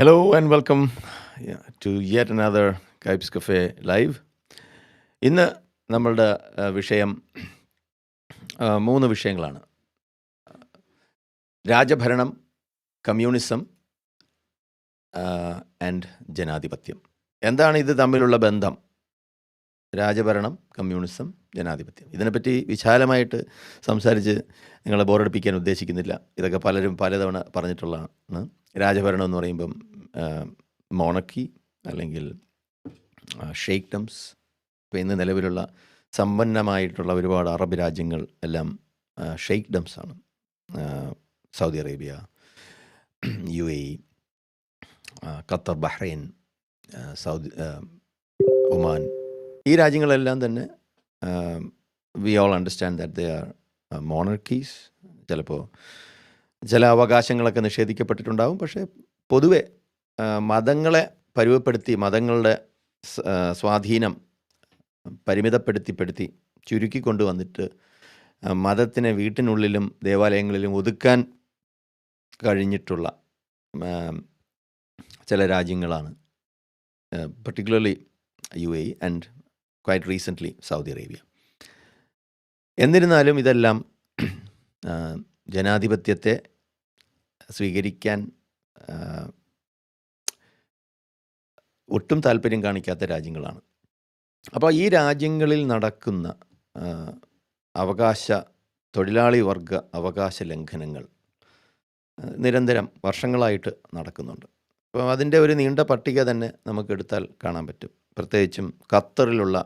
Hello and welcome to yet another Kaips Cafe Live. ഇന്ന് നമ്മളുടെ വിഷയം മൂന്ന് വിഷയങ്ങളാണ്. രാജഭരണം കമ്മ്യൂണിസം ആൻഡ് ജനാധിപത്യം. എന്താണ് ഇത് തമ്മിലുള്ള ബന്ധം? രാജഭരണം കമ്മ്യൂണിസം ജനാധിപത്യം. ഇതിനെപ്പറ്റി വിശാലമായിട്ട് സംസാരിച്ച് നിങ്ങളെ ബോറടിപ്പിക്കാൻ ഉദ്ദേശിക്കുന്നില്ല. ഇതൊക്കെ പലരും പലതവണ പറഞ്ഞിട്ടുള്ളതാണ്. രാജഭരണം എന്ന് പറയുമ്പം മോണക്കി അല്ലെങ്കിൽ ഷെയ്ക്ടംസ് ഇപ്പോൾ ഇന്ന് നിലവിലുള്ള സമ്പന്നമായിട്ടുള്ള ഒരുപാട് അറബ് രാജ്യങ്ങൾ എല്ലാം ഷെയ്ക്ഡംസ് ആണ്. Saudi Arabia U A Qatar Bahrain Saudi Oman. ഈ രാജ്യങ്ങളെല്ലാം തന്നെ we all understand that they are monarchies ചിലപ്പോൾ ചില അവകാശങ്ങളൊക്കെ നിഷേധിക്കപ്പെട്ടിട്ടുണ്ടാവും. പക്ഷേ പൊതുവെ മതങ്ങളെ പരുവപ്പെടുത്തി മതങ്ങളുടെ സ്വാധീനം പരിമിതപ്പെടുത്തിപ്പെടുത്തി ചുരുക്കി കൊണ്ടുവന്നിട്ട് മതത്തിനെ വീട്ടിനുള്ളിലും ദേവാലയങ്ങളിലും ഒതുക്കാൻ കഴിഞ്ഞിട്ടുള്ള ചില രാജ്യങ്ങളാണ്. Particularly U A and quite recently Saudi Arabia. എന്നിരുന്നാലും ഇതെല്ലാം ജനാധിപത്യത്തെ സ്വീകരിക്കാൻ ഒട്ടും താല്പര്യം കാണിക്കാത്ത രാജ്യങ്ങളാണ്. അപ്പോൾ ഈ രാജ്യങ്ങളിൽ നടക്കുന്ന അവകാശ തൊഴിലാളി വർഗ അവകാശ ലംഘനങ്ങൾ നിരന്തരം വർഷങ്ങളായിട്ട് നടക്കുന്നുണ്ട്. അപ്പോൾ അതിന്റെ ഒരു നീണ്ട പട്ടിക തന്നെ നമുക്ക് എടുത്താൽ കാണാൻ പറ്റും. പ്രത്യേകിച്ചും ഖത്തറിലുള്ള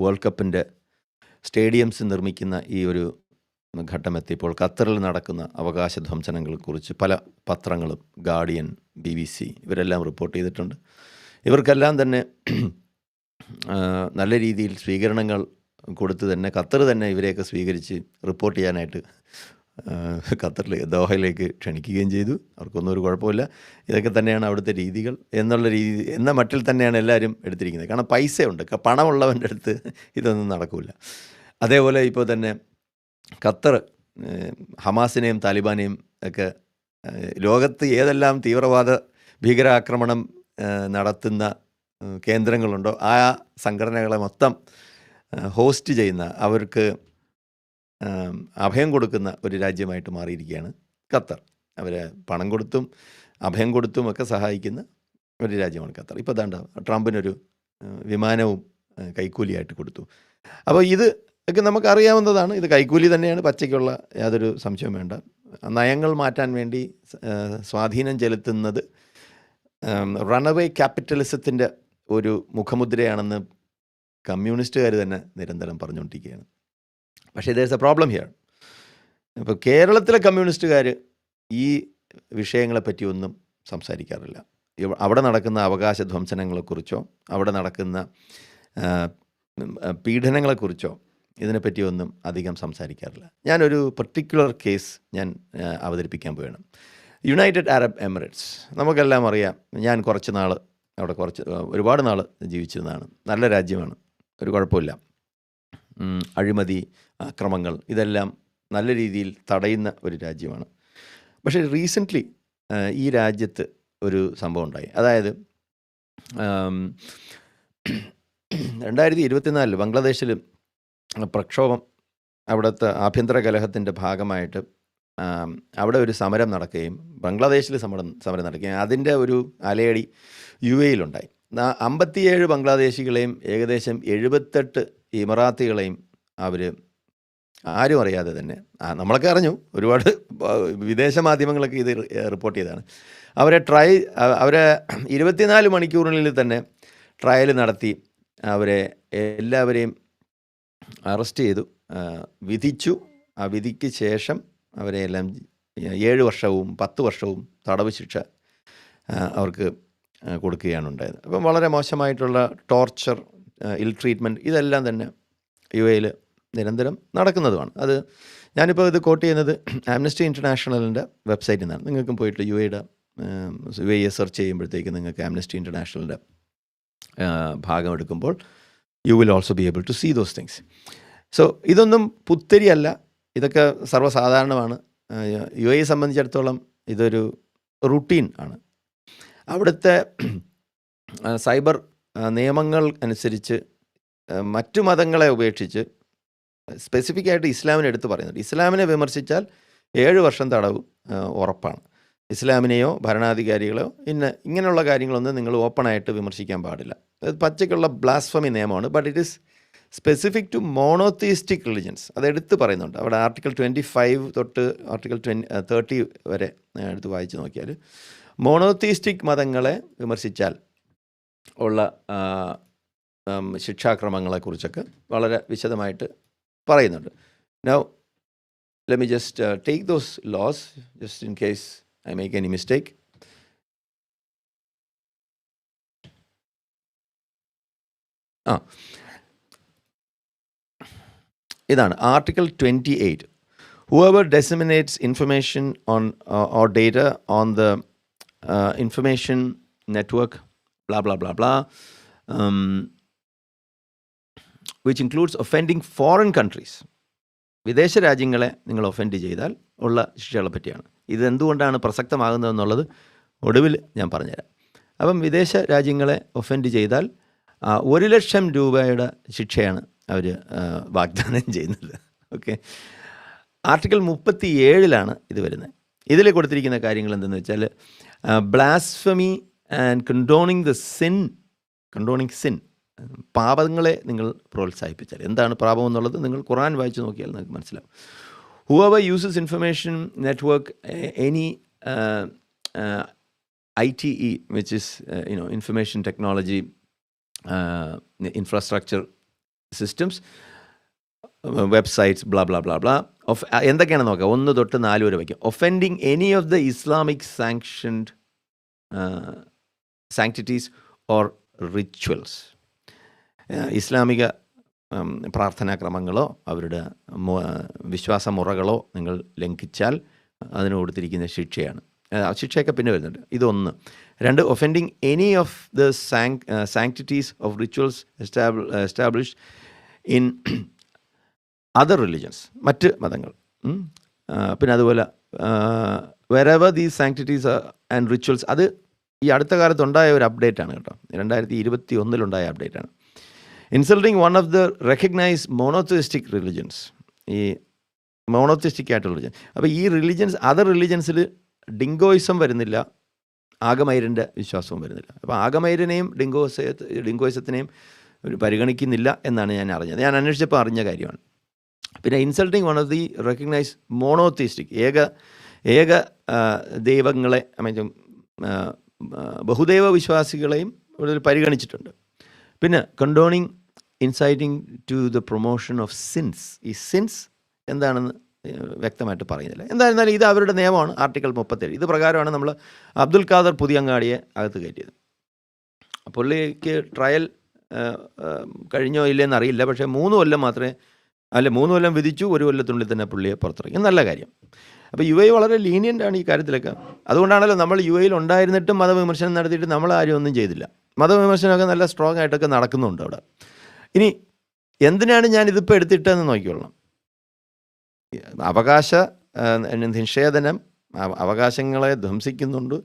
വേൾഡ് കപ്പിന്റെ സ്റ്റേഡിയംസ് നിർമ്മിക്കുന്ന ഈ ഒരു ഘട്ടമെത്തിയപ്പോൾ ഖത്തറിൽ നടക്കുന്ന അവകാശ ധ്വംസനങ്ങളെക്കുറിച്ച് പല പത്രങ്ങളും ഗാർഡിയൻ ബി ബി സി ഇവരെല്ലാം റിപ്പോർട്ട് ചെയ്തിട്ടുണ്ട്. ഇവർക്കെല്ലാം തന്നെ നല്ല രീതിയിൽ സ്വീകരണങ്ങൾ കൊടുത്ത് തന്നെ ഖത്തർ തന്നെ ഇവരെയൊക്കെ സ്വീകരിച്ച് റിപ്പോർട്ട് ചെയ്യാനായിട്ട് ഖത്തറിൽ ദോഹയിലേക്ക് ക്ഷണിക്കുകയും ചെയ്തു. അവർക്കൊന്നും ഒരു കുഴപ്പമില്ല. ഇതൊക്കെ തന്നെയാണ് അവിടുത്തെ രീതികൾ എന്നുള്ള രീതി എന്ന മട്ടിൽ തന്നെയാണ് എല്ലാവരും എടുത്തിരിക്കുന്നത്. കാരണം പൈസയുണ്ട്. പണമുള്ളവന്റെ അടുത്ത് ഇതൊന്നും നടക്കില്ല. അതേപോലെ ഇപ്പോൾ തന്നെ ഖത്തർ ഹമാസിനെയും താലിബാനെയും ഒക്കെ ലോകത്ത് ഏതെല്ലാം തീവ്രവാദ ഭീകരാക്രമണം നടത്തുന്ന കേന്ദ്രങ്ങളുണ്ടോ ആ സംഘടനകളെ മൊത്തം ഹോസ്റ്റ് ചെയ്യുന്ന അവർക്ക് അഭയം കൊടുക്കുന്ന ഒരു രാജ്യമായിട്ട് മാറിയിരിക്കുകയാണ് ഖത്തർ. അവരെ പണം കൊടുത്തും അഭയം കൊടുത്തും ഒക്കെ സഹായിക്കുന്ന ഒരു രാജ്യമാണ് ഖത്തർ. ഇപ്പോൾ ദാണ്ട ട്രംപിനൊരു വിമാനവും കൈക്കൂലിയായിട്ട് കൊടുത്തു. അപ്പോൾ ഇത് ഒക്കെ നമുക്കറിയാവുന്നതാണ്. ഇത് കൈക്കൂലി തന്നെയാണ്. പച്ചയ്ക്കുള്ള യാതൊരു സംശയവും വേണ്ട. നയങ്ങൾ മാറ്റാൻ വേണ്ടി സ്വാധീനം ചെലുത്തുന്നത് റണവേ ക്യാപിറ്റലിസത്തിന്റെ ഒരു മുഖമുദ്രയാണെന്ന് കമ്മ്യൂണിസ്റ്റുകാർ തന്നെ നിരന്തരം പറഞ്ഞുകൊണ്ടിരിക്കുകയാണ്. പക്ഷേ ഇതേഴ്സ് എ പ്രോബ്ലം ഹിയർ ഇപ്പോൾ കേരളത്തിലെ കമ്മ്യൂണിസ്റ്റുകാർ ഈ വിഷയങ്ങളെപ്പറ്റി ഒന്നും സംസാരിക്കാറില്ല. അവിടെ നടക്കുന്ന അവകാശ ധ്വംസനങ്ങളെക്കുറിച്ചോ അവിടെ നടക്കുന്ന ആ, ഉം, ഒന്നും അധികം സംസാരിക്കാറില്ല. ഞാനൊരു പർട്ടിക്കുലർ കേസ് ഞാൻ അവതരിപ്പിക്കാൻ പോവുകയാണ് യുണൈറ്റഡ് അറബ് എമിറേറ്റ്സ് നമുക്കെല്ലാം അറിയാം ഞാൻ കുറച്ച് നാൾ അവിടെ കുറച്ച് ഒരുപാട് നാൾ ജീവിച്ചിരുന്നതാണ്. നല്ല രാജ്യമാണ് ഒരു കുഴപ്പമില്ല. അഴിമതി അക്രമങ്ങൾ ഇതെല്ലാം നല്ല രീതിയിൽ തടയുന്ന ഒരു രാജ്യമാണ്. പക്ഷേ റീസെന്റ്ലി ഈ രാജ്യത്ത് ഒരു സംഭവം ഉണ്ടായി. അതായത് രണ്ടായിരത്തി ഇരുപത്തിനാലിൽ ബംഗ്ലാദേശിൽ പ്രക്ഷോഭം അവിടുത്തെ ആഭ്യന്തര കലഹത്തിന്റെ ഭാഗമായിട്ട് അവിടെ ഒരു സമരം നടക്കുകയും ബംഗ്ലാദേശിൽ സമരം സമരം നടക്കുകയും അതിന്റെ ഒരു അലയടി യു എയിലുണ്ടായി അമ്പത്തിയേഴ് ബംഗ്ലാദേശികളെയും ഏകദേശം എഴുപത്തെട്ട് ഇമറാത്തികളെയും അവർ ആരും അറിയാതെ തന്നെ ആ, നമ്മളൊക്കെ അറിഞ്ഞു ഒരുപാട് വിദേശ മാധ്യമങ്ങളൊക്കെ ഇത് റിപ്പോർട്ട് ചെയ്തതാണ്. അവരെ ട്രൈ അവരെ ഇരുപത്തിനാല് മണിക്കൂറിനുള്ളിൽ തന്നെ ട്രയൽ നടത്തി അവരെ എല്ലാവരെയും അറസ്റ്റ് ചെയ്തു. വിധിച്ചു. ആ വിധിക്ക് ശേഷം അവരെ എല്ലാം ഏഴ് വർഷവും പത്ത് വർഷവും തടവ് ശിക്ഷ അവർക്ക് കൊടുക്കുകയാണ് ഉണ്ടായത്. അപ്പം വളരെ മോശമായിട്ടുള്ള ടോർച്ചർ ഇൽ ട്രീറ്റ്മെന്റ് ഇതെല്ലാം തന്നെ യു എയിൽ നിരന്തരം നടക്കുന്നതുമാണ്. അത് ഞാനിപ്പോൾ ഇത് കോട്ട് ചെയ്യുന്നത് ആംനസ്റ്റി ഇന്റർനാഷണലിന്റെ വെബ്സൈറ്റിൽ നിന്നാണ്. നിങ്ങൾക്കും പോയിട്ട് യു എയുടെ യു എ സെർച്ച് ചെയ്യുമ്പോഴത്തേക്ക് നിങ്ങൾക്ക് ആംനസ്റ്റി ഇന്റർനാഷണലിന്റെ ഭാഗം എടുക്കുമ്പോൾ you will also be able to see those things so ഇതൊന്നും പുത്തരിയല്ല. ഇതൊക്കെ സർവസാധാരണമാണ്. യു എയെ സംബന്ധിച്ചിടത്തോളം ഇതൊരു റുട്ടീൻ ആണ്. അവിടുത്തെ സൈബർ നിയമങ്ങൾ അനുസരിച്ച് മറ്റു മതങ്ങളെ ഉപേക്ഷിച്ച് സ്പെസിഫിക് ആയിട്ട് ഇസ്ലാമിനെ എടുത്ത് പറയുന്നുണ്ട്. ഇസ്ലാമിനെ വിമർശിച്ചാൽ ഏഴ് വർഷം തടവ് ഉറപ്പാണ്. ഇസ്ലാമിനെയോ ഭരണാധികാരികളെയോ ഇന്ന ഇങ്ങനെയുള്ള കാര്യങ്ങളൊന്നും നിങ്ങൾ ഓപ്പണായിട്ട് വിമർശിക്കാൻ പാടില്ല. പച്ചയ്ക്കുള്ള ബ്ലാസ്ഫമി നിയമമാണ് but it is specific to monotheistic religions അത് എടുത്തു പറയുന്നുണ്ട്. അവിടെ ആർട്ടിക്കിൾ ട്വന്റി ഫൈവ് തൊട്ട് ആർട്ടിക്കിൾ ട്വന്റി തേർട്ടി വരെ എടുത്ത് വായിച്ചു നോക്കിയാൽ മോണോത്തിയിസ്റ്റിക് മതങ്ങളെ വിമർശിച്ചാൽ ഉള്ള ശിക്ഷാക്രമങ്ങളെക്കുറിച്ചൊക്കെ വളരെ വിശദമായിട്ട് പറയുന്നുണ്ട്. Now let me just take those laws just in case I make any mistake. ആ ഇതാണ് article twenty eight whoever disseminates information on uh, or data on the uh, information network blah blah blah blah um, which includes offending foreign countries വിദേശ രാജ്യങ്ങളെ നിങ്ങൾ offend ചെയ്താൽ ഉള്ള ശിക്ഷകളെ പറ്റിയാണ് ഇത് എന്തുകൊണ്ടാണ് പ്രസക്തമാകുന്നതെന്നുള്ളത് ഒടുവിൽ ഞാൻ പറഞ്ഞുതരാം. അപ്പം വിദേശ രാജ്യങ്ങളെ ഒഫൻഡ് ചെയ്താൽ ഒരു ലക്ഷം രൂപയുടെ ശിക്ഷയാണ് അവർ വാഗ്ദാനം ചെയ്യുന്നത്. ഓക്കെ? ആർട്ടിക്കിൾ മുപ്പത്തി ഏഴിലാണ് ഇത് വരുന്നത്. ഇതിൽ കൊടുത്തിരിക്കുന്ന കാര്യങ്ങൾ എന്തെന്ന് വെച്ചാൽ blasphemy and condoning the sin condoning sin പാപങ്ങളെ നിങ്ങൾ പ്രോത്സാഹിപ്പിച്ചാൽ. എന്താണ് പാപം എന്നുള്ളത് നിങ്ങൾ ഖുറാൻ വായിച്ച് നോക്കിയാൽ നിങ്ങൾക്ക് മനസ്സിലാവും. whoever uses information network any I T E which is you know information technology infrastructure systems websites blah blah blah blah of എന്തൊക്കെയാണ് നോക്കാം ഒന്ന് തൊട്ട് നാല് വരെ വയ്ക്കും offending any of the Islamic sanctioned sanctities or rituals Islamic um, പ്രാർത്ഥനാക്രമങ്ങളോ അവരുടെ വിശ്വാസമുറകളോ വിശ്വാസ മുറകളോ നിങ്ങൾ ലംഘിച്ചാൽ അതിന് കൊടുത്തിരിക്കുന്ന ശിക്ഷയാണ്. ശിക്ഷയൊക്കെ പിന്നെ വരുന്നുണ്ട്. ഇതൊന്ന്. രണ്ട് offending any of the sanc sanctities of rituals establish in other religions മറ്റ് മതങ്ങൾ. പിന്നെ അതുപോലെ whatever these sanctities and rituals അത് ഈ അടുത്ത കാലത്തുണ്ടായ ഒരു അപ്ഡേറ്റ് ആണ് കേട്ടോ. രണ്ടായിരത്തി ഇരുപത്തി ഒന്നിലുണ്ടായ അപ്ഡേറ്റ് ആണ്. Insulting one of the recognise monotheistic religions ഈ മോണോത്തിസ്റ്റിക് ആയിട്ടുള്ള റിലിജൻ അപ്പോൾ ഈ റിലിജൻസ് അതർ റിലിജൻസിൽ ഡിങ്കോയിസം വരുന്നില്ല ആഗമൈരന്റെ വിശ്വാസവും വരുന്നില്ല. അപ്പോൾ ആഗമൈരനെയും ഡിങ്കോസ ഡിങ്കോയിസത്തിനെയും പരിഗണിക്കുന്നില്ല എന്നാണ് ഞാൻ അറിഞ്ഞത്. ഞാൻ അന്വേഷിച്ചപ്പോൾ അറിഞ്ഞ കാര്യമാണ്. പിന്നെ insulting one of the recognise monotheistic ഏക ഏക ദൈവങ്ങളെ മീൻസ് ബഹുദൈവ വിശ്വാസികളെയും ഇവിടെ പരിഗണിച്ചിട്ടുണ്ട്. പിന്നെ condoning inciting to the promotion of sins ഈ സിൻസ് എന്താണെന്ന് വ്യക്തമായിട്ട് പറയുന്നില്ല. എന്തായിരുന്നാലും ഇത് അവരുടെ നിയമമാണ് ആർട്ടിക്കിൾ മുപ്പത്തേഴ് ഇത് പ്രകാരമാണ് നമ്മൾ അബ്ദുൽ ഖാദർ പുതിയങ്ങാടിയെ അകത്ത് കയറ്റിയത്. പുള്ളിക്ക് ട്രയൽ കഴിഞ്ഞോ ഇല്ലെന്ന് അറിയില്ല. പക്ഷേ മൂന്ന് കൊല്ലം മാത്രമേ അല്ല മൂന്ന് കൊല്ലം വിധിച്ചു ഒരു കൊല്ലത്തിനുള്ളിൽ തന്നെ പുള്ളിയെ പുറത്തിറങ്ങി നല്ല കാര്യം. അപ്പോൾ യു എ വളരെ ലീനിയന്റ് ആണ് ഈ കാര്യത്തിലൊക്കെ. അതുകൊണ്ടാണല്ലോ നമ്മൾ യു എയിൽ ഉണ്ടായിരുന്നിട്ടും മതവിമർശനം നടത്തിയിട്ട് നമ്മൾ ആരും ഒന്നും ചെയ്തില്ല. മതവിമർശനമൊക്കെ നല്ല സ്ട്രോങ് ആയിട്ടൊക്കെ നടക്കുന്നുണ്ട് അവിടെ. ഇനി എന്തിനാണ് ഞാൻ ഇതിപ്പോൾ എടുത്തിട്ടതെന്ന് നോക്കിക്കൊള്ളണം. അവകാശ നിഷേധനം അവകാശങ്ങളെ ധ്വംസിക്കുന്നുണ്ട്.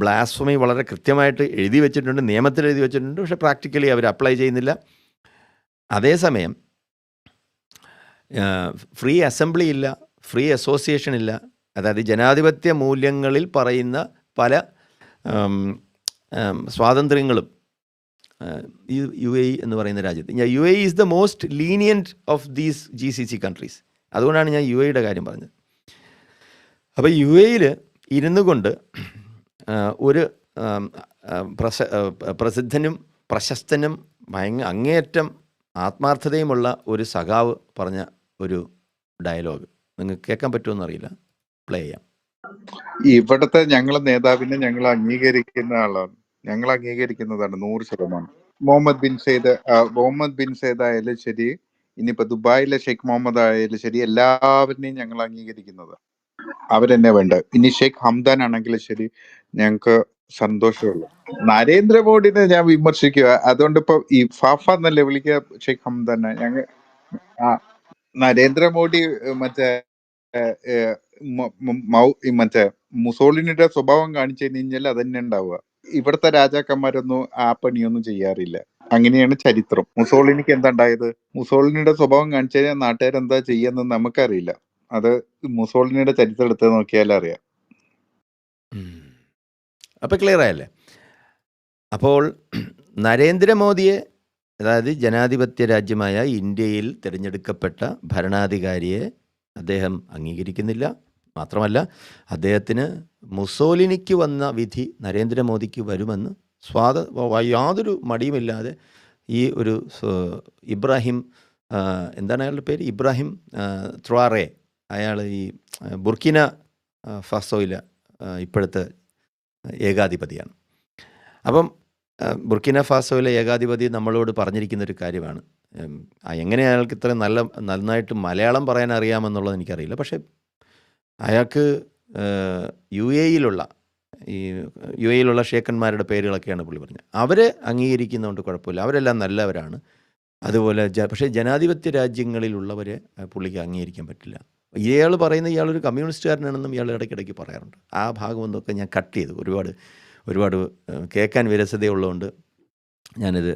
ബ്ലാസ്ഫമി വളരെ കൃത്യമായിട്ട് എഴുതി വെച്ചിട്ടുണ്ട് നിയമത്തിൽ എഴുതി വെച്ചിട്ടുണ്ട് പക്ഷേ പ്രാക്ടിക്കലി അവർ അപ്ലൈ ചെയ്യുന്നില്ല. അതേസമയം ഫ്രീ അസംബ്ലി ഇല്ല ഫ്രീ അസോസിയേഷൻ ഇല്ല. അതായത് ജനാധിപത്യ മൂല്യങ്ങളിൽ പറയുന്ന പല സ്വാതന്ത്ര്യങ്ങളും യു എ എന്ന് പറയുന്ന രാജ്യത്ത്. ഞാൻ U A is the most lenient of these G C C countries അതുകൊണ്ടാണ് ഞാൻ യു എയുടെ കാര്യം പറഞ്ഞത്. അപ്പോൾ യു എയിൽ ഇരുന്നു കൊണ്ട് ഒരു പ്രശ പ്രസിദ്ധനും പ്രശസ്തനും ഭയങ്കര അങ്ങേയറ്റം ആത്മാർത്ഥതയുമുള്ള ഒരു സഖാവ് പറഞ്ഞ ഒരു ഡയലോഗ്. നിങ്ങൾക്ക് കേൾക്കാൻ പറ്റുമെന്ന് അറിയില്ല പ്ലേ ചെയ്യാം. ഇവിടുത്തെ ഞങ്ങളെ നേതാവിനെ ഞങ്ങൾ അംഗീകരിക്കുന്ന ആളാണ്. ഞങ്ങൾ അംഗീകരിക്കുന്നതാണ് നൂറ് ശതമാനം. Mohammed bin Zayed Mohammed bin Zayed ആയാലും ശരി ഇനിയിപ്പോ ദുബായിലെ ഷെയ്ഖ് മുഹമ്മദ് ആയാലും ശരി എല്ലാവരെയും ഞങ്ങൾ അംഗീകരിക്കുന്നത് അവരെന്നെ വേണ്ട. ഇനി ഷെയ്ഖ് ഹംദാൻ ആണെങ്കിലും ശരി ഞങ്ങൾക്ക് സന്തോഷമുള്ളു. നരേന്ദ്രമോദിനെ ഞാൻ വിമർശിക്കുക. അതുകൊണ്ട് ഇപ്പൊ ഈ ഫാഫ എന്നല്ലേ വിളിക്കുക ഷെയ്ഖ് ഹംദാനെ? ഞങ്ങൾ നരേന്ദ്രമോദി മറ്റേ മറ്റേ മുസോളിനിയുടെ സ്വഭാവം കാണിച്ചു കഴിഞ്ഞാൽ അതന്നെ ഉണ്ടാവുക? ഇവിടുത്തെ രാജാക്കന്മാരൊന്നും ആ പണിയൊന്നും ചെയ്യാറില്ല. അങ്ങനെയാണ് ചരിത്രം. മുസോളിനിക്ക് എന്താ ഉണ്ടായത്? മുസോളിനിയുടെ സ്വഭാവം കാണിച്ചു കഴിഞ്ഞാൽ നാട്ടുകാരെന്താ ചെയ്യാന്ന് നമുക്കറിയില്ല. അത് മുസോളിനിയുടെ ചരിത്രം എടുത്ത് നോക്കിയാൽ അറിയാം. അപ്പോൾ ക്ലിയർ ആയല്ലേ? അപ്പോൾ നരേന്ദ്രമോദിയെ അതായത് ജനാധിപത്യ രാജ്യമായ ഇന്ത്യയിൽ തിരഞ്ഞെടുക്കപ്പെട്ട ഭരണാധികാരിയെ അദ്ദേഹം അംഗീകരിക്കുന്നില്ല. മാത്രമല്ല അദ്ദേഹത്തിന് മുസോലിനിക്ക് വന്ന വിധി നരേന്ദ്രമോദിക്ക് വരുമെന്ന് സ്വാത യാതൊരു മടിയുമില്ലാതെ ഈ ഒരു ഇബ്രാഹിം എന്താണ് അയാളുടെ പേര്? ഇബ്രാഹിം ത്രാറെ അയാൾ ഈ ബുർക്കിന ഫാസോയിലെ ഇപ്പോഴത്തെ ഏകാധിപതിയാണ്. അപ്പം ബുർക്കിന ഫാസോയിലെ ഏകാധിപതി നമ്മളോട് പറഞ്ഞിരിക്കുന്ന ഒരു കാര്യമാണ്. എങ്ങനെ അയാൾക്ക് ഇത്ര നല്ല നന്നായിട്ട് മലയാളം പറയാൻ അറിയാമെന്നുള്ളത് എനിക്കറിയില്ല. പക്ഷേ അയാൾക്ക് യു എയിലുള്ള ഈ യു എയിലുള്ള ഷേഖന്മാരുടെ പേരുകളൊക്കെയാണ് പുള്ളി പറഞ്ഞത്. അവരെ അംഗീകരിക്കുന്നതുകൊണ്ട് കുഴപ്പമില്ല. അവരെല്ലാം നല്ലവരാണ്. അതുപോലെ ജ പക്ഷേ ജനാധിപത്യ രാജ്യങ്ങളിലുള്ളവരെ പുള്ളിക്ക് അംഗീകരിക്കാൻ പറ്റില്ല. ഇയാൾ പറയുന്ന ഇയാളൊരു കമ്മ്യൂണിസ്റ്റുകാരനാണെന്നും ഇയാൾ ഇടയ്ക്കിടയ്ക്ക് പറയാറുണ്ട്. ആ ഭാഗമൊന്നൊക്കെ ഞാൻ കട്ട് ചെയ്തു. ഒരുപാട് ഒരുപാട് കേൾക്കാൻ വിരസതയുള്ളതുകൊണ്ട് ഞാനിത്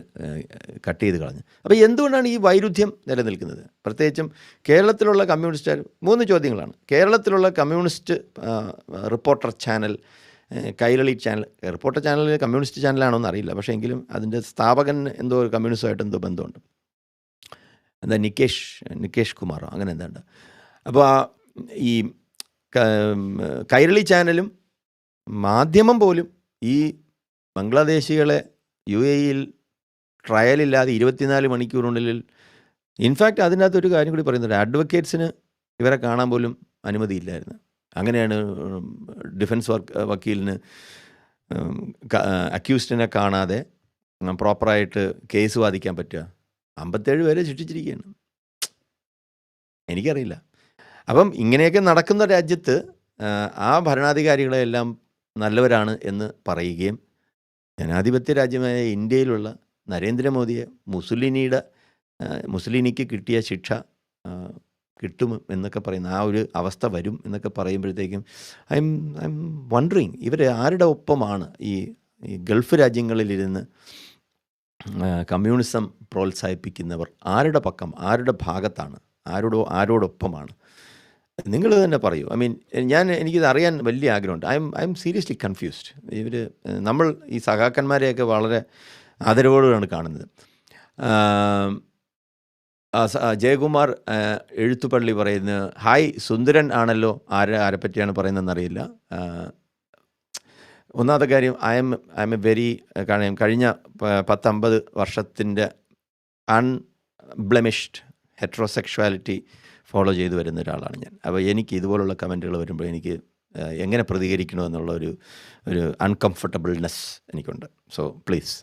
കട്ട് ചെയ്ത് കളഞ്ഞു. അപ്പോൾ എന്തുകൊണ്ടാണ് ഈ വൈരുദ്ധ്യം നിലനിൽക്കുന്നത്? പ്രത്യേകിച്ചും കേരളത്തിലുള്ള കമ്മ്യൂണിസ്റ്റ് മൂന്ന് ചോദ്യങ്ങളാണ്. കേരളത്തിലുള്ള communist reporter channel Kairali channel reporter channel communist ചാനലാണോ എന്ന് അറിയില്ല. പക്ഷേ എങ്കിലും അതിന്റെ സ്ഥാപകൻ എന്തോ ഒരു കമ്മ്യൂണിസ്റ്റുമായിട്ട് എന്തോ ബന്ധമുണ്ട്. എന്താ നികേഷ് നികേഷ് കുമാറോ അങ്ങനെ എന്താണ്ട്. അപ്പോൾ ഈ കൈരളി ചാനലും മാധ്യമം പോലും ഈ ബംഗ്ലാദേശികളെ യു എ ഇയിൽ ട്രയലില്ലാതെ ഇരുപത്തിനാല് മണിക്കൂറിനുള്ളിൽ ഇൻഫാക്റ്റ് അതിനകത്ത് ഒരു കാര്യം കൂടി പറയുന്നുണ്ട്. അഡ്വക്കേറ്റ്സിന് ഇവരെ കാണാൻ പോലും അനുമതിയില്ലായിരുന്നു. അങ്ങനെയാണ് ഡിഫൻസ് വർക്ക് വക്കീലിന് അക്യൂസ്ഡിനെ കാണാതെ പ്രോപ്പറായിട്ട് കേസ് വാദിക്കാൻ പറ്റുക. അമ്പത്തേഴ് പേരെ ശിക്ഷിച്ചിരിക്കുകയാണ്. എനിക്കറിയില്ല. അപ്പം ഇങ്ങനെയൊക്കെ നടക്കുന്ന രാജ്യത്ത് ആ ഭരണാധികാരികളെല്ലാം നല്ലവരാണ് എന്ന് പറയുകയും ജനാധിപത്യ രാജ്യമായ ഇന്ത്യയിലുള്ള നരേന്ദ്രമോദിയെ മുസ്ലിനിയുടെ മുസ്ലിനിക്ക് കിട്ടിയ ശിക്ഷ കിട്ടും എന്നൊക്കെ പറയുന്ന ആ ഒരു അവസ്ഥ വരും എന്നൊക്കെ പറയുമ്പോഴത്തേക്കും I'm I'm wondering ഇവർ ആരുടെ ഒപ്പമാണ് ഈ ഈ ഗൾഫ് രാജ്യങ്ങളിലിരുന്ന് കമ്മ്യൂണിസം പ്രോത്സാഹിപ്പിക്കുന്നവർ? ആരുടെ പക്കം? ആരുടെ ഭാഗത്താണ്? ആരോടോ ആരോടൊപ്പമാണ്? നിങ്ങൾ തന്നെ പറയൂ. ഐ മീൻ ഞാൻ എനിക്കിത് അറിയാൻ വലിയ ആഗ്രഹമുണ്ട്. I'm I'm seriously confused. ഇവർ നമ്മൾ ഈ സഖാക്കന്മാരെയൊക്കെ വളരെ ആദരവോടെയാണ് കാണുന്നത്. ജയകുമാർ എഴുത്തുപള്ളി പറയുന്ന ഹായ് സുന്ദരൻ ആണല്ലോ ആരെ ആരെ പറ്റിയാണ് പറയുന്നതെന്ന് അറിയില്ല ഒന്നാമത്തെ കാര്യം I'm I'm a very കാരണം കഴിഞ്ഞ പത്തമ്പത് വർഷത്തിന്റെ അൺബ്ലെമിഷ്ഡ് ഹെട്രോസെക്ഷുവാലിറ്റി ഫോളോ ചെയ്തു വരുന്ന ഒരാളാണ് ഞാൻ. അപ്പോൾ എനിക്ക് ഇതുപോലുള്ള കമന്റുകൾ വരുമ്പോൾ എനിക്ക് എങ്ങനെ പ്രതികരിക്കണമെന്നുള്ള ഒരു ഒരു അൺകംഫർട്ടബിൾനെസ് എനിക്കുണ്ട്. സോ പ്ലീസ്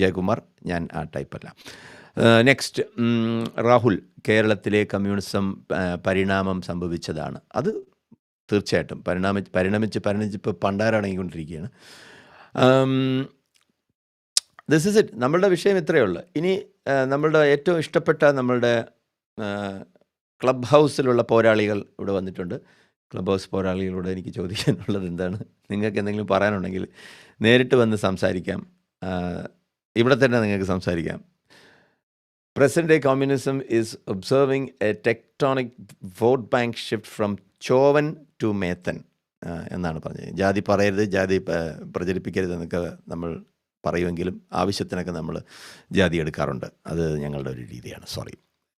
ജയകുമാർ ഞാൻ ആ ടൈപ്പല്ല നെക്സ്റ്റ് രാഹുൽ കേരളത്തിലെ കമ്മ്യൂണിസം പരിണാമം സംഭവിച്ചതാണ്. അത് തീർച്ചയായിട്ടും പരിണാമി പരിണമിച്ച് പരിണമിച്ച് ഇപ്പോൾ പണ്ടാരടങ്ങിക്കൊണ്ടിരിക്കുകയാണ് ദിസ് ഇസ് ഇറ്റ് നമ്മളുടെ വിഷയം ഇത്രയേ ഉള്ളൂ. ഇനി നമ്മളുടെ ഏറ്റവും ഇഷ്ടപ്പെട്ട നമ്മളുടെ ക്ലബ് ഹൗസിലുള്ള പോരാളികൾ ഇവിടെ വന്നിട്ടുണ്ട്. ക്ലബ് ഹൗസ് പോരാളികളോട് എനിക്ക് ചോദിക്കാനുള്ളത് എന്താണ്? നിങ്ങൾക്ക് എന്തെങ്കിലും പറയാനുണ്ടെങ്കിൽ നേരിട്ട് വന്ന് സംസാരിക്കാം. ഇവിടെ തന്നെ നിങ്ങൾക്ക് സംസാരിക്കാം. Present day communism is observing a tectonic vote bank shift from ചോവൻ to മേത്തൻ എന്നാണ് പറഞ്ഞത്. ജാതി പറയരുത് ജാതി പ്രചരിപ്പിക്കരുത് എന്നൊക്കെ നമ്മൾ പറയുമെങ്കിലും ആവശ്യത്തിനൊക്കെ നമ്മൾ ജാതി എടുക്കാറുണ്ട്. അത് ഞങ്ങളുടെ ഒരു രീതിയാണ്. സോറി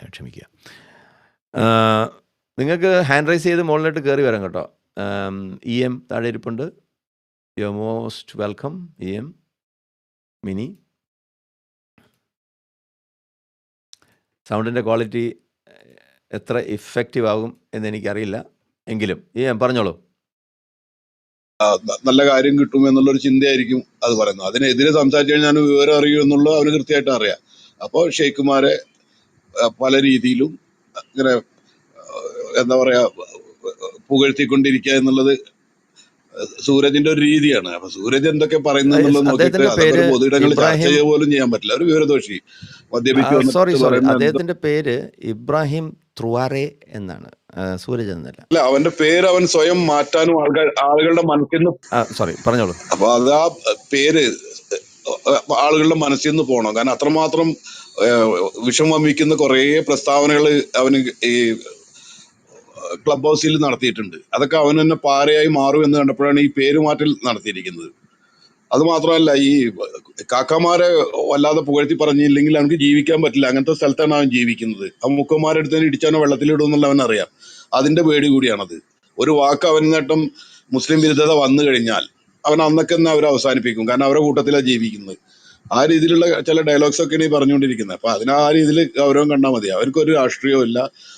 ക്ഷമിക്കുക. നിങ്ങൾക്ക് ഹാൻഡ് റൈസ് ചെയ്ത് മുകളിലോട്ട് കയറി വരാം കേട്ടോ. ഇ എം താഴെ ഇരിപ്പുണ്ട്. You most welcome E M mini. സൗണ്ടിന്റെ quality എത്ര ഇഫക്റ്റീവ് ആകും എന്ന് എനിക്കറിയില്ല. എങ്കിലും ഈ എം പറഞ്ഞോളൂ. നല്ല കാര്യം കിട്ടും എന്നുള്ളൊരു ചിന്തയായിരിക്കും അത് പറയുന്നത്. അതിനെതിരെ സംസാരിച്ചു കഴിഞ്ഞാൽ വിവരം അറിയൂ എന്നുള്ളത് അവന് കൃത്യമായിട്ട് അറിയാം. അപ്പോൾ ഷെയ്ഖുമാരെ പല രീതിയിലും ഇങ്ങനെ എന്താ പറയാ പുകഴ്ത്തിക്കൊണ്ടിരിക്കുക എന്നുള്ളത് സൂരജിന്റെ ഒരു രീതിയാണ്. അപ്പൊ സൂരജ് എന്തൊക്കെ പറയുന്നു എന്നുള്ളത് നോക്കിയിട്ട് അദ്ദേഹത്തിന്റെ അതൊക്കെ പേര് ഒരു പൊതുയിടങ്ങളിൽ ചർച്ച ഇബ്രാഹിം ചെയ്യുക പോലും ചെയ്യാൻ പറ്റില്ല. ഒരു വിവരദോഷി മദ്യപിച്ച് സോറി വന്നിട്ട് സോറി. പറയുന്ന എന്തോ അദ്ദേഹത്തിന്റെ പേര് ഇബ്രാഹിം ത്രുവാറെ എന്നാണ്. ആ, സൂരജ് എന്നല്ല. അല്ല അവന്റെ പേര് അവൻ സ്വയം മാറ്റാനും ആൾക്കാർ ആളുകളുടെ മനസ്സിൽ നിന്ന് സോറി പറഞ്ഞോളൂ. അപ്പൊ അത് ആ പേര് ആളുകളുടെ മനസ്സിൽ നിന്ന് പോകണം. കാരണം അത്രമാത്രം വിഷം വമിക്കുന്ന കുറേ പ്രസ്താവനകൾ അവന് ഈ ക്ലബ് ഹൗസിൽ നടത്തിയിട്ടുണ്ട്. അതൊക്കെ അവൻ തന്നെ പാരയായി മാറും എന്ന് കണ്ടപ്പോഴാണ് ഈ പേരുമാറ്റൽ നടത്തിയിരിക്കുന്നത്. അത് മാത്രമല്ല ഈ കാക്കമാരെ വല്ലാതെ പുകഴ്ത്തി പറഞ്ഞില്ലെങ്കിൽ അവനക്ക് ജീവിക്കാൻ പറ്റില്ല. അങ്ങനത്തെ സ്ഥലത്താണ് അവൻ ജീവിക്കുന്നത്. ആ മുക്കന്മാരെ അടുത്ത് തന്നെ ഇടിച്ചാനോ വെള്ളത്തിലിടും എന്നുള്ള അവൻ അറിയാം. അതിന്റെ പേടി കൂടിയാണത്. ഒരു വാക്ക് അവൻ നേട്ടം മുസ്ലിം വിരുദ്ധത വന്നു കഴിഞ്ഞാൽ അവൻ അന്നൊക്കെ തന്നെ അവസാനിപ്പിക്കും. കാരണം അവരുടെ കൂട്ടത്തിലാണ് ജീവിക്കുന്നത്. ആ രീതിയിലുള്ള ചില ഡയലോഗ്സ് ഒക്കെയാണ് ഈ പറഞ്ഞുകൊണ്ടിരിക്കുന്നത്. അപ്പൊ അതിന് ആ രീതിയിൽ ഗൗരവം കണ്ടാൽ മതി. അവർക്കൊരു രാഷ്ട്രീയവും ഇല്ല.